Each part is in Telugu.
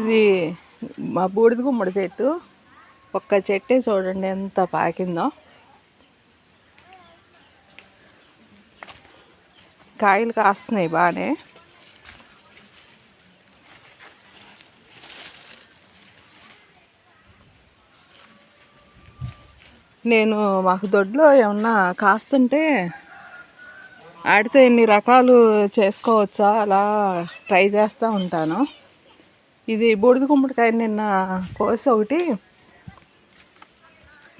ఇది మా బూడిద గుమ్మడి చెట్టు. ఒక్క చెట్టే చూడండి ఎంత పాకిందో. కాయలు కాస్తున్నాయి బాగానే నేను మాకు దొడ్లో ఏమన్నా కాస్తుంటే ఆడితే ఎన్ని రకాలు చేసుకోవచ్చా? అలా ట్రై చేస్తూ ఉంటాను. ఇది బూడిద గుమ్మడికాయ నిన్న కోసి ఒకటి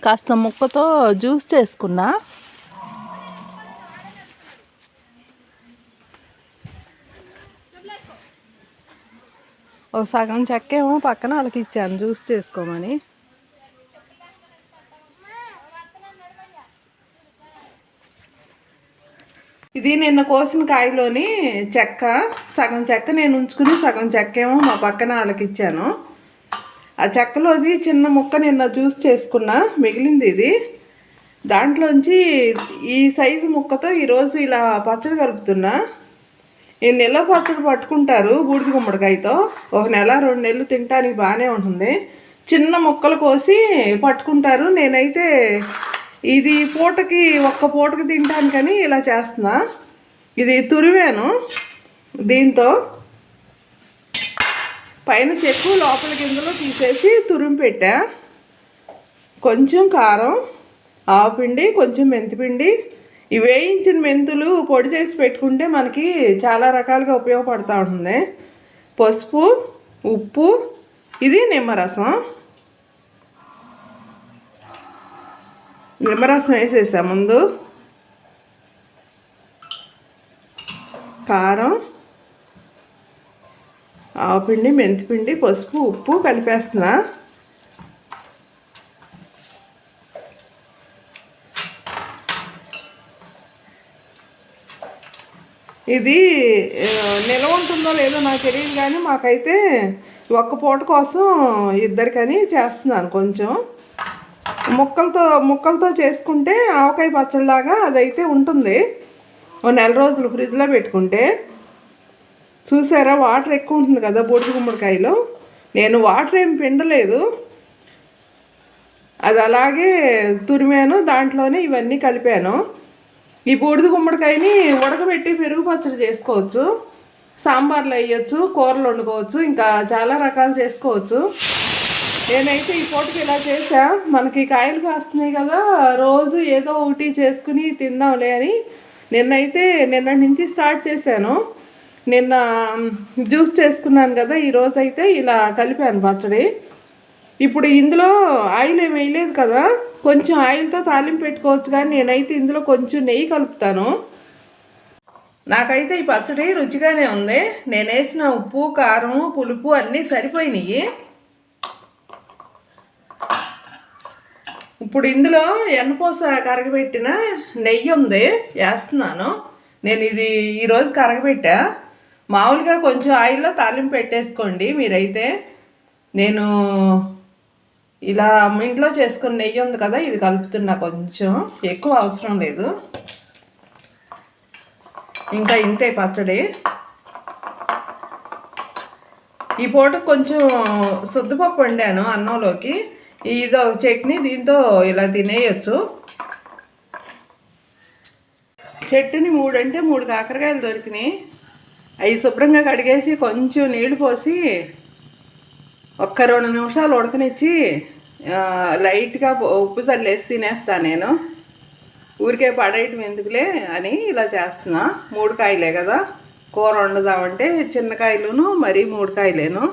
కాస్త ముక్కతో జ్యూస్ చేసుకున్నా. ఓ సగం చెక్కేమో పక్కన వాళ్ళకి ఇచ్చాను జ్యూస్ చేసుకోమని. ఇది నిన్న కోసిన కాయలోని చెక్క సగం చెక్క నేను ఉంచుకుని సగం చెక్క ఏమో మా పక్కన వాళ్ళకి ఇచ్చాను. ఆ చెక్కలోది చిన్న ముక్క నిన్న జ్యూస్ చేసుకున్నా మిగిలింది ఇది. దాంట్లోంచి ఈ సైజు ముక్కతో ఈరోజు ఇలా పచ్చడి కలుపుతున్నా. ఈ నెల పచ్చడి పట్టుకుంటారు బూడిద గుమ్మడికాయతో. ఒక నెల రెండు నెలలు తినడానికి బాగానే ఉంటుంది. చిన్న ముక్కలు కోసి పట్టుకుంటారు. నేనైతే ఇది పూటకి ఒక్క పూటకి తింటానికని ఇలా చేస్తున్నా. ఇది తురివాను. దీంతో పైన చెక్కు లోపల గింజలో తీసేసి తురిమి పెట్టా. కొంచెం కారం ఆవుపిండి కొంచెం మెంతిపిండి ఈ వేయించిన మెంతులు పొడి చేసి పెట్టుకుంటే మనకి చాలా రకాలుగా ఉపయోగపడుతూ ఉంటుంది. పసుపు ఉప్పు ఇది నిమ్మరసం. నిమ్మరసం వేసేసా ముందు కారం ఆవపిండి మెంతిపిండి పసుపు ఉప్పు కలిపేస్తున్నా. ఇది నిల్వ ఉంటుందో లేదో నాకు తెలియదు కానీ మాకైతే ఒక్క పూట కోసం ఇద్దరికని చేస్తున్నాను కొంచెం. ముక్కలతో ముక్కలతో చేసుకుంటే ఆవకాయ పచ్చడిలాగా అదైతే ఉంటుంది. ఓ నెల రోజులు ఫ్రిడ్జ్లో పెట్టుకుంటే. చూసారా? వాటర్ ఎక్కువ ఉంటుంది కదా బూడిద గుమ్మడికాయలో. నేను వాటర్ ఏం పిండలేదు. అది అలాగే తురిమాను దాంట్లోనే ఇవన్నీ కలిపాను. ఈ బూడిద గుమ్మడికాయని ఉడకబెట్టి పెరుగు పచ్చడి చేసుకోవచ్చు. సాంబార్లు వేయచ్చు కూరలు వండుకోవచ్చు ఇంకా చాలా రకాలు చేసుకోవచ్చు. నేనైతే ఈ పూటకి ఇలా చేసా మనకి కాయలు కాస్తున్నాయి కదా రోజు ఏదో ఒకటి చేసుకుని తిందాంలే అని. నిన్నైతే నిన్న నుంచి స్టార్ట్ చేశాను. నిన్న జ్యూస్ చేసుకున్నాను కదా ఈరోజు అయితే ఇలా కలిపాను పచ్చడి. ఇప్పుడు ఇందులో ఆయిల్ ఏమి వేయలేదు కదా కొంచెం ఆయిల్తో తాలింపు పెట్టుకోవచ్చు కానీ నేనైతే ఇందులో కొంచెం నెయ్యి కలుపుతాను. నాకైతే ఈ పచ్చడి రుచిగానే ఉంది. నేను వేసిన ఉప్పు కారం పులుపు అన్నీ సరిపోయినాయి. ఇప్పుడు ఇందులో ఎన్నపూస కరగబెట్టిన నెయ్యి ఉంది వేస్తున్నాను. నేను ఇది ఈరోజు కరగబెట్టా. మామూలుగా కొంచెం ఆయిల్లో తాలింపు పెట్టేసుకోండి మీరైతే. నేను ఇలా ఇంట్లో చేసుకున్న నెయ్యి ఉంది కదా ఇది కలుపుతున్నా కొంచెం. ఎక్కువ అవసరం లేదు. ఇంకా ఇంతే పచ్చడి. ఈ పూట కొంచెం శుద్ధపప్పు వండాను అన్నంలోకి. ఇదో చట్నీ దీంతో ఇలా తినేయచ్చు. చెట్టుని మూడంటే మూడు కాకరకాయలు దొరికినాయి. అవి శుభ్రంగా కడిగేసి కొంచెం నీళ్ళు పోసి ఒక్క రెండు నిమిషాలు ఉడకనిచ్చి లైట్గా ఉప్పు చల్లేసి తినేస్తాను నేను. ఊరికే పడేయటం ఎందుకులే అని ఇలా చేస్తున్నా. మూడు కాయలే కదా. కూర వండుదామంటే చిన్న కాయలును మరీ మూడు కాయలేను.